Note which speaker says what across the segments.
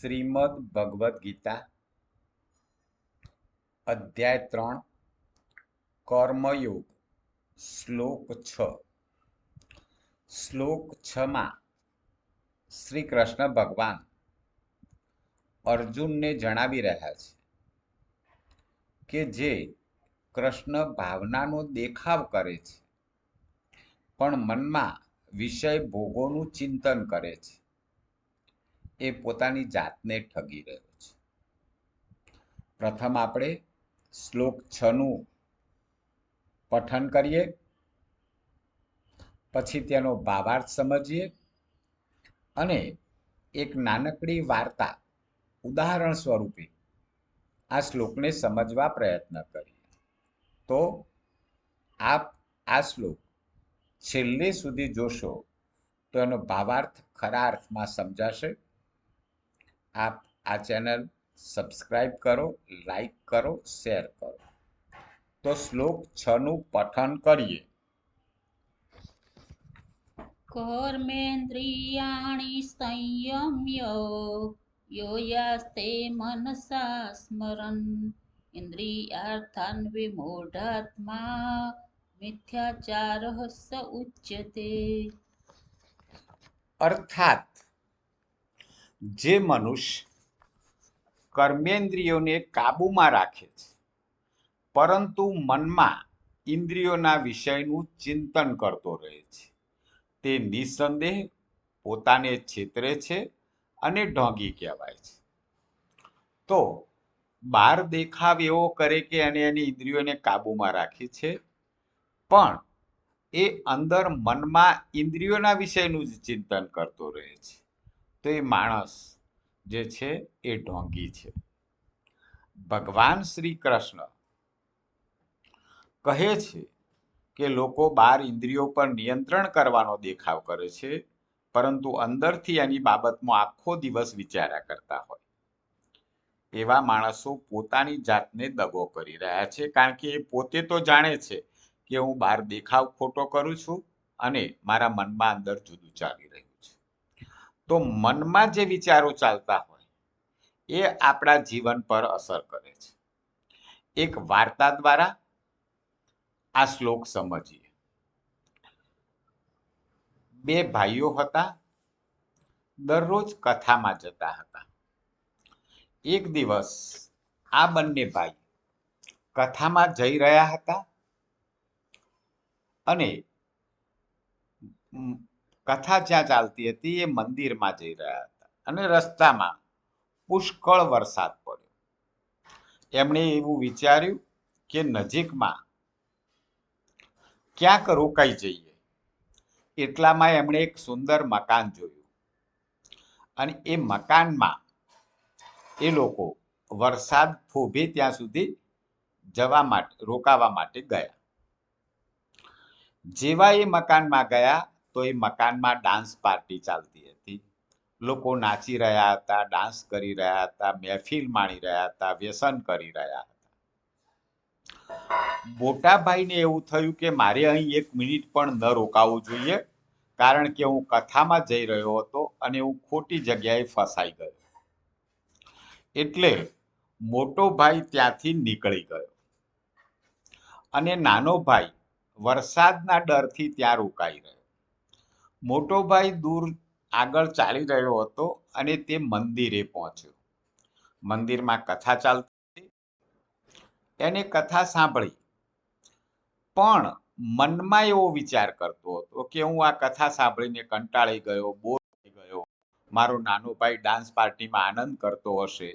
Speaker 1: શ્રીમદ ભગવદ્ ગીતા, અધ્યાય ત્રણ, કર્મયોગ, શ્લોક છ. શ્લોક છમાં શ્રી કૃષ્ણ ભગવાન અર્જુનને જણાવી રહ્યા છે કે જે કૃષ્ણ ભાવનાનો દેખાવ કરે છે, પણ મનમાં વિષય ભોગોનું ચિંતન કરે છે. એ પોતાની જાતને ઠગી રહ્યો છે. પ્રથમ આપણે શ્લોક છનું પઠન કરીએ. પછી તેનો ભાવાર્થ સમજીએ. અને એક નાનકડી વાર્તા ઉદાહરણ સ્વરૂપે આ શ્લોકને સમજવા પ્રયત્ન કરીએ. તો આપ આ શ્લોક છેલ્લે સુધી જોશો તો એનો ભાવાર્થ ખરા અર્થમાં સમજાશે. આપ આ ચેનલ સબસ્ક્રાઈબ કરો લાઈક કરો શેર કરો. તો શ્લોક છ નું પઠન કરીએ.
Speaker 2: કર્મેન્દ્રિયાણી સંયમ્ય યોયાસ્તે મનસા સ્મરન ઇન્દ્રિયાર્થાન વિમૂઢાત્મા મિથ્યાચાર સ ઉચ્યતે.
Speaker 1: અર્થાત જે મનુષ્ય કર્મેન્દ્રિયોને કાબૂમાં રાખે છે, પરંતુ મનમાં ઇન્દ્રિયોના વિષયનું ચિંતન કરતો રહે છે. તે નિસંદેહ પોતાને છેતરે છે અને ઢોંગી કહેવાય છે. તો બહાર દેખાવ એવો કરે કે એને એની ઇન્દ્રિયોને કાબૂમાં રાખી છે, પણ એ અંદર મનમાં ઇન્દ્રિયોના વિષયનું જ ચિંતન કરતો રહે છે. તો માણસ જે છે એ ઢોંગી છે. ભગવાન શ્રી કૃષ્ણ કહે છે કે લોકો બાર ઇન્દ્રિયો પર નિયંત્રણ કરવાનો દેખાવ કરે છે, પરંતુ અંદરથી એની બાબતમાં આખો દિવસ વિચાર્યા કરતા હોય. એવા માણસો પોતાની જાતને દગો કરી રહ્યા છે, કારણ કે એ પોતે તો જાણે છે કે હું બહાર દેખાવ ખોટો કરું છું અને મારા મનમાં અંદર જુદું ચાલી રહ્યું તો મનમાં જે વિચારો ચાલતા હોય, એ આપણા જીવન પર અસર કરે છે. એક વાર્તા દ્વારા આ શ્લોક સમજીએ. બે ભાઈઓ હતા, દરરોજ કથામાં જતા હતા. એક દિવસ આ બંને ભાઈ કથામાં જઈ રહ્યા હતા અને કથા જ્યાં ચાલતી હતી એ મંદિરમાં જઈ રહ્યા હતા અને રસ્તામાં પુષ્કળ વરસાદ પડ્યો. એમણે એવું વિચાર્યું કે નજીકમાં ક્યાંક રોકાઈ જઈએ. એટલામાં એમણે એક સુંદર મકાન જોયું અને એ મકાનમાં એ લોકો વરસાદ થોભે ત્યાં સુધી જવા માટે, રોકાવા માટે ગયા. જેવા એ મકાનમાં ગયા તો એ મકાનમાં ડાન્સ પાર્ટી ચાલતી હતી. લોકો નાચી રહ્યા હતા ડાન્સ કરી રહ્યા હતા, મહેફિલ માણી રહ્યા હતા, વ્યસન કરી રહ્યા હતા. મોટાભાઈને એવું થયું કે મારે અહીં એક મિનિટ પણ ન રોકાવું જોઈએ, કારણ કે હું કથામાં જઈ રહ્યો હતો અને હું ખોટી જગ્યાએ ફસાઈ ગયો. એટલે મોટો ભાઈ ત્યાંથી નીકળી ગયો. અને નાનો ભાઈ વરસાદના ડરથી ત્યાં રોકાઈ રહ્યો. મોટો ભાઈ દૂર આગળ ચાલી રહ્યો હતો અને તે મંદિરે પહોંચ્યો. મંદિરમાં કથા ચાલતી હતી. એને કથા સાંભળી. પણ મનમાં એવો વિચાર કરતો હતો કે હું આ કથા સાંભળીને કંટાળી ગયો, બોર થઈ ગયો. મારો નાનો ભાઈ ડાન્સ પાર્ટીમાં આનંદ કરતો હશે.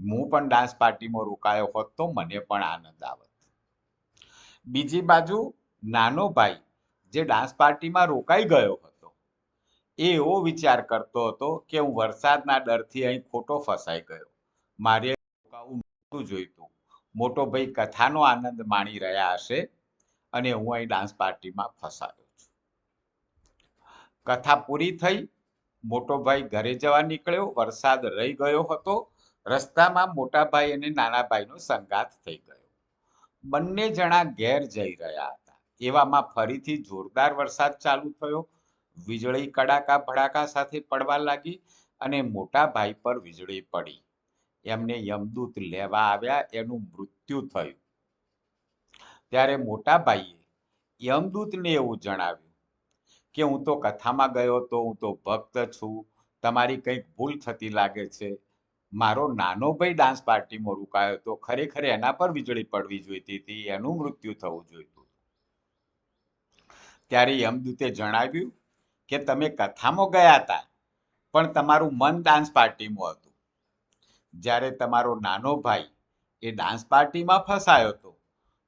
Speaker 1: હું પણ ડાન્સ પાર્ટીમાં રોકાયો હોત તો મને પણ આનંદ આવત. બીજી બાજુ નાનો ભાઈ જે ડાન્સ પાર્ટીમાં રોકાઈ ગયો હતો એ એવો વિચાર કરતો હતો કે હું વરસાદના ડરથી અહીં ખોટો ફસાઈ ગયો. મારે નહોતું જોઈતું. મોટો ભાઈ કથાનો આનંદ માણી રહ્યા હશે અને હું અહીં ડાન્સ પાર્ટીમાં ફસાયો છું. કથા પૂરી થઈ, મોટો ભાઈ ઘરે જવા નીકળ્યો, વરસાદ રહી ગયો હતો, રસ્તામાં મોટાભાઈ અને નાના ભાઈનો સંગાત થઈ ગયો. બંને જણા ઘેર જઈ રહ્યા હતા. એવામાં ફરીથી જોરદાર વરસાદ ચાલુ થયો વીજળી, કડાકા, ભડાકા સાથે પડવા લાગી અને મોટા ભાઈ પર વીજળી પડી. એમને યમદૂત લેવા આવ્યા, એનું મૃત્યુ થયું. ત્યારે મોટા ભાઈએ યમદૂતને એવું જણાવ્યું કે, હું તો કથામાં ગયો તો હું તો ભક્ત છું, તમારી કંઈક ભૂલ થતી લાગે છે. મારો નાનો ભાઈ ડાન્સ પાર્ટીમાં રોકાયો તો ખરેખર એના પર વીજળી પડવી જોઈતી હતી, એનું મૃત્યુ થવું જોઈતું ત્યારે યમદૂતે જણાવ્યું કે તમે કથામાં ગયા હતા. પણ તમારું મન ડાન્સ પાર્ટીમાં હતું. જ્યારે તમારો નાનો ભાઈ એ ડાન્સ પાર્ટીમાં ફસાયો હતો.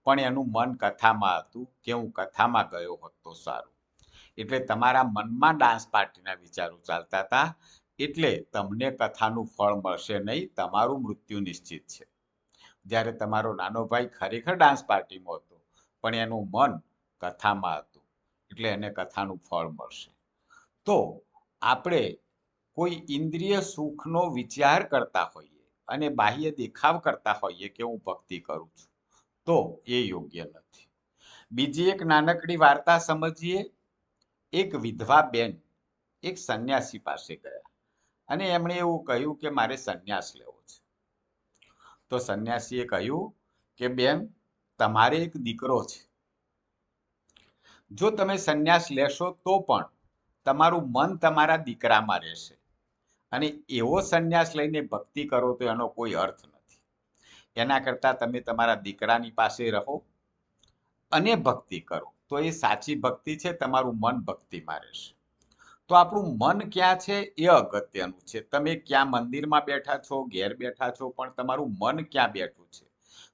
Speaker 1: પણ એનું મન કથામાં હતું કે હું કથામાં ગયો હતો સારું. એટલે તમારા મનમાં ડાન્સ પાર્ટીના વિચારો ચાલતા હતા. એટલે તમને કથાનું ફળ મળશે નહીં, તમારું મૃત્યુ નિશ્ચિત છે. જ્યારે તમારો નાનો ભાઈ ખરેખર ડાન્સ પાર્ટીમાં હતો, પણ એનું મન કથામાં હતું. એટલે એને કથાનું ફળ મળશે. તો આપણે કોઈ ઇન્દ્રિય સુખનો વિચાર કરતા હોઈએ અને બાહ્ય દેખાવ કરતા હોઈએ કે હું ભક્તિ કરું છું, તો એ યોગ્ય નથી. બીજી એક નાનકડી વાર્તા સમજીએ. એક વિધવા બેન એક સંન્યાસી પાસે ગયા અને એમણે એવું કહ્યું કે મારે સંન્યાસ લેવો છે. તો સંન્યાસીએ કહ્યું કે બેન, તમારે એક દીકરો છે. જો તમે સંન્યાસ લેશો તો પણ તમારું મન તમારા દીકરામાં રહેશે. અને એવો સંન્યાસ લઈને ભક્તિ કરો તો એનો કોઈ અર્થ નથી. એના કરતાં તમે તમારા દીકરાની પાસે રહો અને ભક્તિ કરો. તો એ સાચી ભક્તિ છે, તમારું મન ભક્તિમાં રહેશે. તો આપણું મન ક્યાં છે? એ અગત્યનું છે. તમે ક્યાં મંદિરમાં બેઠા છો, ઘેર બેઠા છો, પણ તમારું મન ક્યાં બેઠું છે?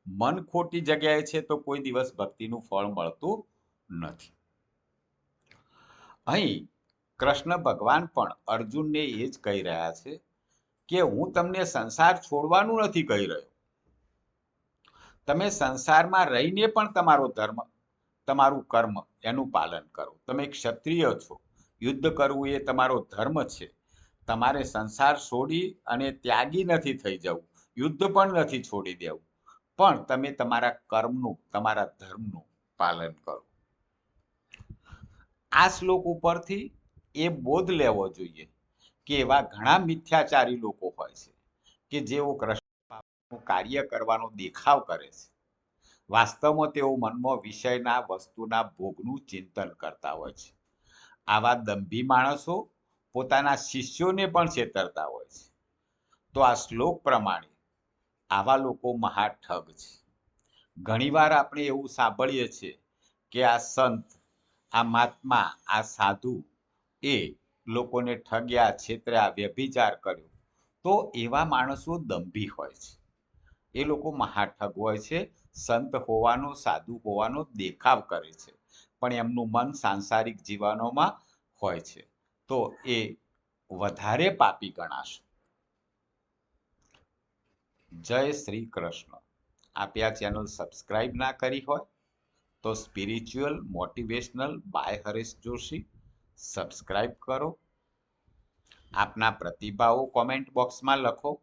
Speaker 1: મન ખોટી જગ્યાએ છે તો કોઈ દિવસ ભક્તિનું ફળ મળતું નથી. અહીં કૃષ્ણ ભગવાન પણ અર્જુનને એ જ કહી રહ્યા છે કે હું તમને સંસાર છોડવાનું નથી કહી રહ્યો. તમે સંસારમાં રહીને પણ તમારો ધર્મ, તમારું કર્મ એનું પાલન કરો. તમે ક્ષત્રિય છો. યુદ્ધ કરવું એ તમારો ધર્મ છે. તમારે સંસાર છોડી અને ત્યાગી નથી થઈ જવું. યુદ્ધ પણ નથી છોડી દેવું. પણ તમે તમારા કર્મનું, તમારા ધર્મનું પાલન કરો. આ શ્લોક ઉપરથી એ બોધ લેવો જોઈએ કે એવા ઘણા મિથ્યાચારી લોકો હોય છે કે જેઓ કૃષ્ણ કાર્ય કરવાનો દેખાવ કરે છે. વાસ્તવમાં તેઓ મનમાં વિષયના વસ્તુના ભોગનું ચિંતન કરતા હોય છે. આવા દંભી માણસો પોતાના શિષ્યોને પણ છેતરતા હોય છે. તો આ શ્લોક પ્રમાણે આવા લોકો મહા ઠગ છે. ઘણીવાર આપણે એવું સાંભળીએ છીએ કે આ સંત, આ મહાત્મા, આ સાધુ એ લોકોને ઠગ્યા, છેતર્યા, વ્યભિચાર કર્યો. તો એવા માણસો દંભી હોય છે. એ લોકો મહાઠગ હોય છે, સંત હોવાનો, સાધુ હોવાનો દેખાવ કરે છે. પણ એમનું મન સાંસારિક જીવનોમાં હોય છે. તો એ વધારે પાપી ગણાશે. જય શ્રી કૃષ્ણ. આપે આ ચેનલ સબસ્ક્રાઇબ ના કરી હોય તો spiritual, motivational by Haresh Joshi subscribe કરો. આપના પ્રતિભાવો કોમેન્ટ બોક્સમાં લખો.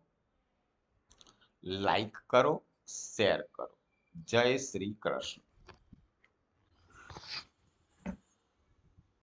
Speaker 1: લાઈક કરો શેર કરો. જય શ્રી કૃષ્ણ.